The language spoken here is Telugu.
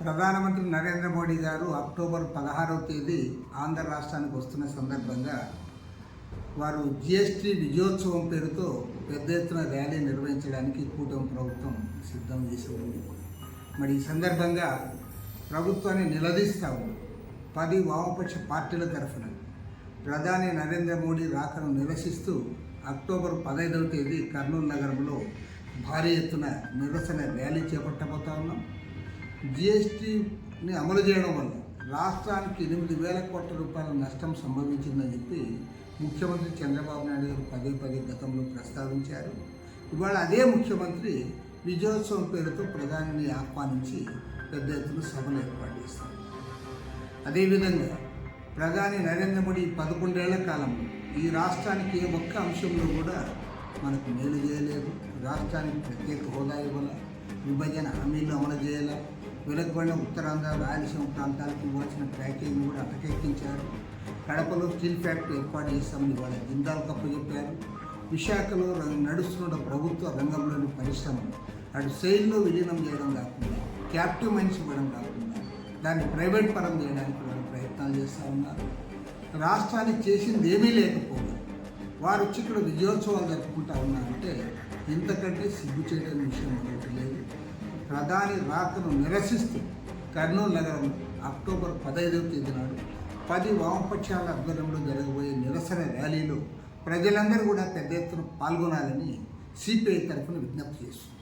ప్రధానమంత్రి నరేంద్ర మోడీ గారు అక్టోబర్ పదహారవ తేదీ ఆంధ్ర రాష్ట్రానికి వస్తున్న సందర్భంగా వారు జిఎస్టీ విజయోత్సవం పేరుతో పెద్ద ఎత్తున ర్యాలీ నిర్వహించడానికి కూటమి ప్రభుత్వం సిద్ధం చేసి ఉంది మరి ఈ సందర్భంగా ప్రభుత్వాన్ని నిలదీస్తా ఉంది పది వామపక్ష పార్టీల తరఫున ప్రధాని నరేంద్ర మోడీ రాకను నిరసిస్తూ అక్టోబర్ పదహైదవ తేదీ కర్నూలు నగరంలో భారీ ఎత్తున నిరసన ర్యాలీ చేపట్టబోతా ఉన్నాం. జిఎస్టీని అమలు చేయడం వల్ల రాష్ట్రానికి ఎనిమిది వేల కోట్ల రూపాయల నష్టం సంభవించిందని చెప్పి ముఖ్యమంత్రి చంద్రబాబు నాయుడు గారు పదే పదే గతంలో ప్రస్తావించారు. ఇవాళ అదే ముఖ్యమంత్రి విజయోత్సవం పేరుతో ప్రధానిని ఆహ్వానించి పెద్ద ఎత్తున సభలు ఏర్పాటు చేస్తారు అదేవిధంగా ప్రధాని నరేంద్ర మోడీ పదకొండేళ్ళ కాలంలో ఈ రాష్ట్రానికి ఏ ఒక్క అంశంలో కూడా మనకు మేలు చేయలేదు. రాష్ట్రానికి ప్రత్యేక హోదా ఇవ్వాల? విభజన హామీలు అమలు చేయాల? వెలుగుబడిన ఉత్తరాంధ్ర రాయలసీమ ప్రాంతాలకు ఇవ్వాల్సిన ప్యాకేజీని కూడా అటకెక్కించారు కడపలో స్టీల్ ఫ్యాక్టరీ ఏర్పాటు చేస్తామని వాళ్ళ జిందాల్ కప్పు చెప్పారు. విశాఖలో ర- నడుస్తున్న ప్రభుత్వ రంగంలోని పరిశ్రమలు అటు సెయిల్లో విలీనం చేయడం కాకుండా క్యాప్టివ్ మైన్స్ ఇవ్వడం కాకుండా దాన్ని ప్రైవేట్ పరం చేయడానికి వాళ్ళు ప్రయత్నాలు చేస్తూ ఉన్నారు. రాష్ట్రానికి చేసింది ఏమీ లేకపోగా వారు వచ్చి ఇక్కడ విజయోత్సవాలు జరుపుకుంటా ఉన్నారంటే ఇంతకంటే సిగ్గు చేయడం విషయం మరొకటి లేదు ప్రధాని రాకను నిరసిస్తూ కర్నూలు నగరం అక్టోబర్ పదహైదవ తేదీ నాడు పది వామపక్షాల ఆధ్వర్యంలో జరగబోయే నిరసన ర్యాలీలో ప్రజలందరూ కూడా పెద్ద ఎత్తున పాల్గొనాలని సిపిఐ తరఫున విజ్ఞప్తి చేస్తుంది.